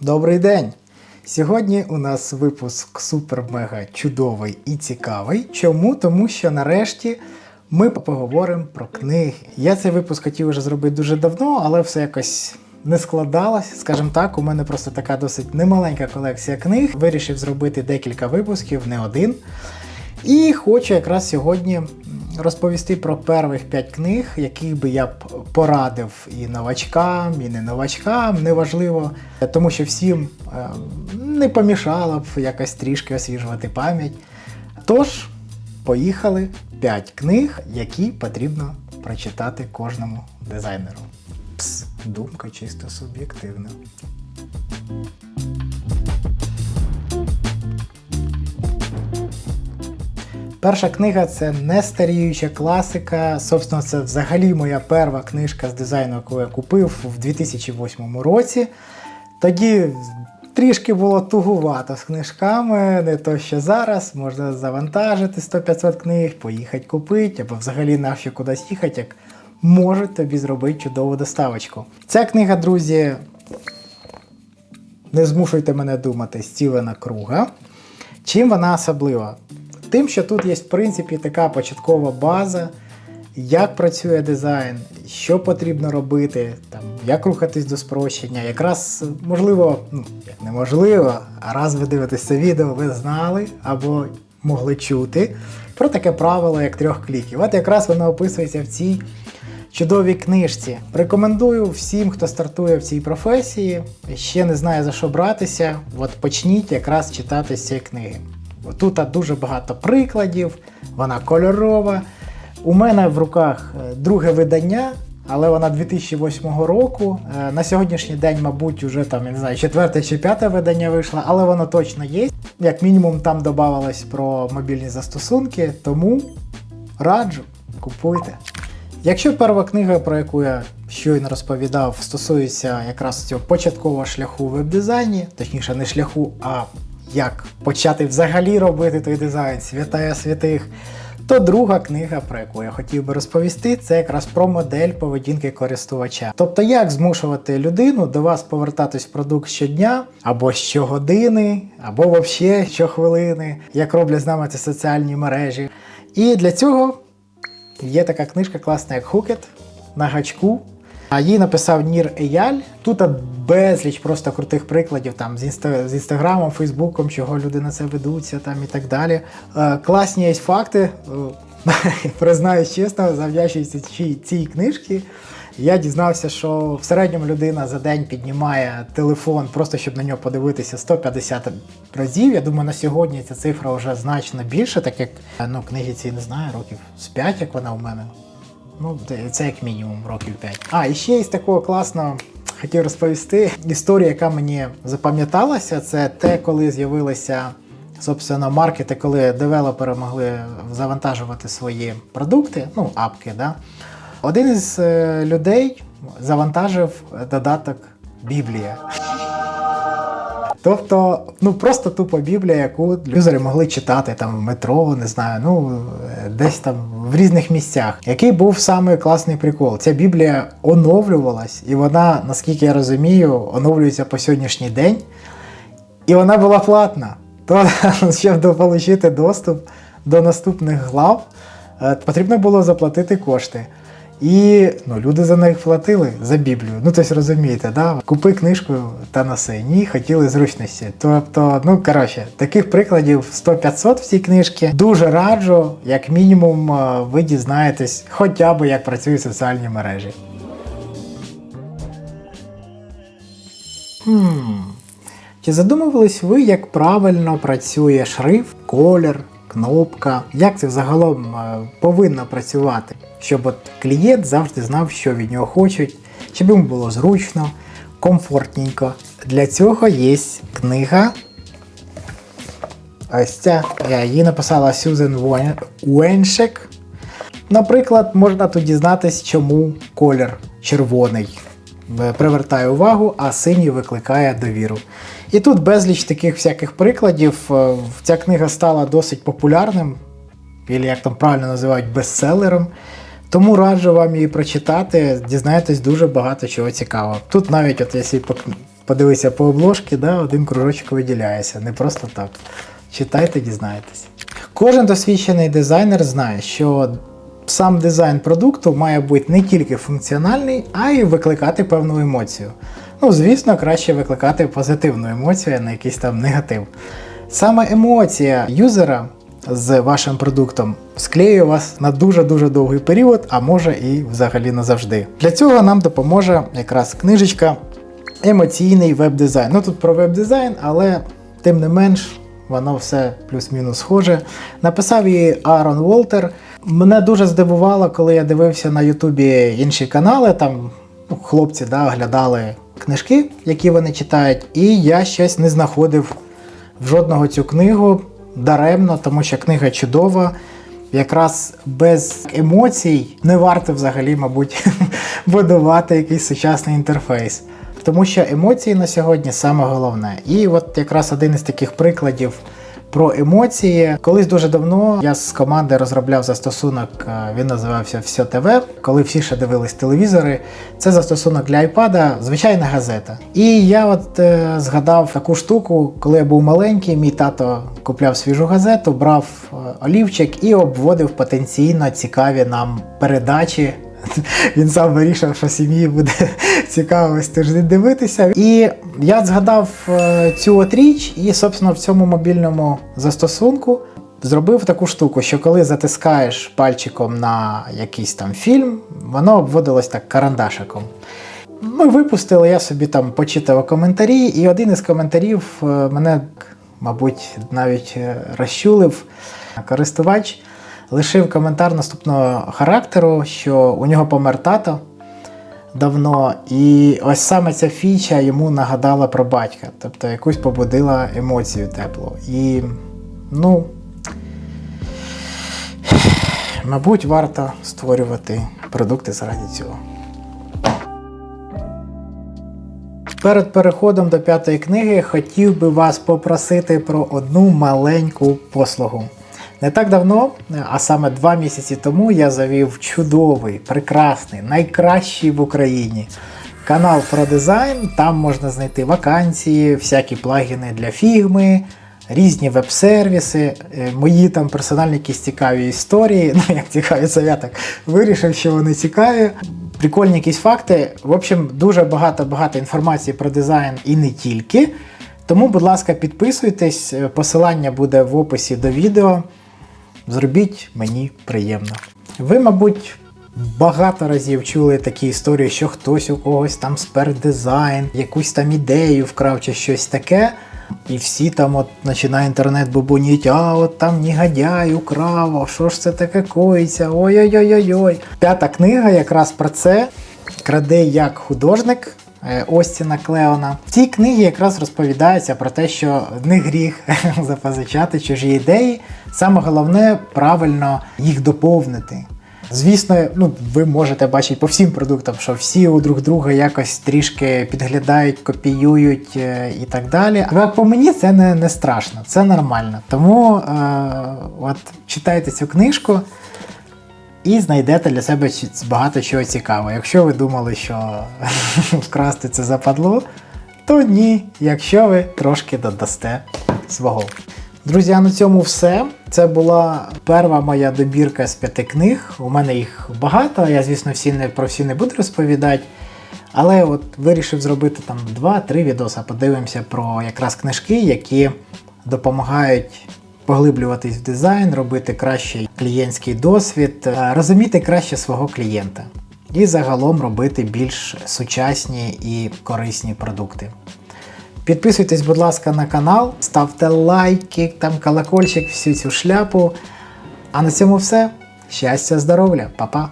Добрий день! Сьогодні у нас випуск супер-мега чудовий і цікавий. Чому? Тому що нарешті ми поговоримо про книги. Я цей випуск хотів вже зробити дуже давно, але все якось не складалось. Скажімо так, у мене просто така досить немаленька колекція книг. Вирішив зробити декілька випусків, не один. І хочу якраз сьогодні розповісти про перших 5 книг, яких би я б порадив і новачкам, і не новачкам, неважливо, тому що всім е, не помішало б якось трішки освіжувати пам'ять. Тож, поїхали 5 книг, які потрібно прочитати кожному дизайнеру. Пс, думка чисто суб'єктивна. Перша книга це нестаріюча класика. Собственно, це взагалі моя перша книжка з дизайну, яку я купив в 2008 році. Тоді трішки було тугувато з книжками, не то що зараз. Можна завантажити 100-500 книг, поїхати купити, або взагалі навщо кудись їхати, як можуть тобі зробити чудову доставочку. Ця книга, друзі, не змушуйте мене думати, Стівена Круга. Чим вона особлива? Тим, що тут є, в принципі, така початкова база, як працює дизайн, що потрібно робити, там, як рухатись до спрощення. Якраз, можливо, ну, неможливо, а раз ви дивитесь це відео, ви знали або могли чути про таке правило, як трьох кліків. От якраз воно описується в цій чудовій книжці. Рекомендую всім, хто стартує в цій професії, ще не знає за що братися. От почніть якраз читати з цієї книги. Тут дуже багато прикладів, вона кольорова. У мене в руках е, друге видання, але вона 2008 року. Е, На сьогоднішній день, мабуть, вже там, я не знаю, четверте чи п'яте видання вийшло, але воно точно є. Як мінімум, там додавалось про мобільні застосунки, тому раджу, купуйте. Якщо перша книга, про яку я щойно розповідав, стосується якраз цього початкового шляху у веб-дизайні, точніше, не шляху, а як почати взагалі робити той дизайн, святая святих, то друга книга, про яку я хотів би розповісти, це якраз про модель поведінки користувача. Тобто, як змушувати людину до вас повертатись в продукт щодня, або щогодини, або взагалі щохвилини, як роблять з нами ці соціальні мережі. І для цього Є така книжка класна, як Hooked на гачку. А її написав Нір Еяль. Тут безліч просто крутих прикладів там з, інста, з інстаграмом, фейсбуком, чого люди на це ведуться там і так далі. Е, класні є факти. Е, Признаюсь чесно, завдячуючи цій, книжці. Я дізнався, що в середньому людина за день піднімає телефон, просто щоб на нього подивитися 150 разів. Я думаю, на сьогодні ця цифра вже значно більше, так як ну, книги ці не знаю, років з 5, як вона у мене. Ну, це- як мінімум років 5. А, і ще є такого класного. Хотів розповісти історія, яка мені запам'яталася, це те, коли з'явилися собственно, маркети, коли девелопери могли завантажувати свої продукти, ну, апки, да. Один із е, людей завантажив додаток Біблія. Тобто, ну просто тупо Біблія, яку юзери могли читати там в метро, не знаю, ну е, десь там в різних місцях. Який був саме класний прикол? Ця Біблія оновлювалась, і вона, наскільки я розумію, оновлюється по сьогоднішній день. І вона була платна. То щоб отримати доступ до наступних глав, е, потрібно було заплатити кошти. І ну, люди за них платили за Біблію. Ну, тобто розумієте, да? купи книжку та носи. Ні, хотіли зручності. Тобто, ну коротше, таких прикладів 100-500 в цій книжці. Дуже раджу, як мінімум, е, ви дізнаєтесь хоча б як працюють соціальні мережі. Хм. Чи задумувались ви, як правильно працює шрифт, колір, кнопка? Як це взагалом е, повинно працювати? Щоб от клієнт завжди знав, що від нього хочуть, щоб йому було зручно, комфортненько. Для цього є книга. Ось ця. Її написала Сюзен Уен- Уеншек. Наприклад, можна тут дізнатись, чому колір червоний привертає увагу, а синій викликає довіру. І тут безліч таких всяких прикладів. Е, Ця книга стала досить популярним, або як там правильно називають бестселером. Тому раджу вам її прочитати, дізнаєтесь дуже багато чого цікавого. Тут навіть, от якщо подивися по обложці, да, один кружочок виділяється. Не просто так. Читайте, дізнаєтесь. Кожен досвідчений дизайнер знає, що сам дизайн продукту має бути не тільки функціональний, а й викликати певну емоцію. Ну, звісно, краще викликати позитивну емоцію, а не якийсь там негатив. Саме емоція юзера з вашим продуктом склеює вас на дуже-дуже довгий період, а може і взагалі назавжди. Для цього нам допоможе якраз книжечка Емоційний веб-дизайн. Ну тут про веб-дизайн, але тим не менш. Воно все плюс-мінус схоже. Написав її Аарон Волтер. Мене дуже здивувало, коли я дивився на Ютубі інші канали. Там ну, хлопці да, оглядали книжки, які вони читають, і я щось не знаходив в жодного цю книгу даремно, тому що книга чудова. Якраз без емоцій не варто взагалі, мабуть, будувати якийсь сучасний інтерфейс. Тому що емоції на сьогодні саме головне. І от якраз один із таких прикладів про емоції. Колись дуже давно я з команди розробляв застосунок, е, він називався Все ТВ. Коли всі ще дивились телевізори, це застосунок для iPad, звичайна газета. І я от е, згадав таку штуку, коли я був маленький, мій тато купляв свіжу газету, брав е, олівчик і обводив потенційно цікаві нам передачі. Він сам вирішив, що сім'ї буде цікаво тиждень дивитися. І я згадав е, цю от річ, і, собственно, в цьому мобільному застосунку зробив таку штуку, що коли затискаєш пальчиком на якийсь там фільм, воно обводилось так карандашиком. Ми випустили, я собі там почитав коментарі, і один із коментарів е, мене, мабуть, навіть е, розчулив користувач лишив коментар наступного характеру, що у нього помер тато давно, і ось саме ця фіча йому нагадала про батька, тобто якусь побудила емоцію теплу. І, ну, мабуть, варто створювати продукти заради цього. Перед переходом до п'ятої книги хотів би вас попросити про одну маленьку послугу. Не так давно, а саме два місяці тому, я завів чудовий, прекрасний, найкращий в Україні канал про дизайн. Там можна знайти вакансії, всякі плагіни для фігми, різні веб-сервіси, е, мої там персональні якісь цікаві історії. Ну, як цікаві, це я так вирішив, що вони цікаві. Прикольні якісь факти. В общем, дуже багато-багато інформації про дизайн і не тільки. Тому, будь ласка, підписуйтесь, посилання буде в описі до відео. Зробіть мені приємно. Ви, мабуть, багато разів чули такі історії, що хтось у когось там спер дизайн, якусь там ідею вкрав чи щось таке. І всі там от починає інтернет бубоніть, а от там негодяй украв, а що ж це таке коїться? Ой-ой-ой-ой. П'ята книга якраз про це краде як художник. Е, Остіна Клеона. В цій книгі якраз розповідається про те, що не гріх запозичати чужі ідеї. Саме головне правильно їх доповнити. Звісно, ну ви можете бачити по всім продуктам, що всі у друг друга якось трішки підглядають, копіюють е, і так далі. Але по мені це не, не страшно, це нормально. Тому е, от читайте цю книжку і знайдете для себе багато чого цікавого. Якщо ви думали, що вкрасти це западло, то ні, якщо ви трошки додасте свого. Друзі, на цьому все. Це була перша моя добірка з п'яти книг. У мене їх багато, я, звісно, всі не, про всі не буду розповідати. Але от вирішив зробити там 2-3 відоси. Подивимося про якраз книжки, які допомагають поглиблюватись в дизайн, робити кращий клієнтський досвід, е, розуміти краще свого клієнта і загалом робити більш сучасні і корисні продукти. Підписуйтесь, будь ласка, на канал, ставте лайки, там колокольчик, всю цю шляпу. А на цьому все. Щастя, здоров'я, па-па!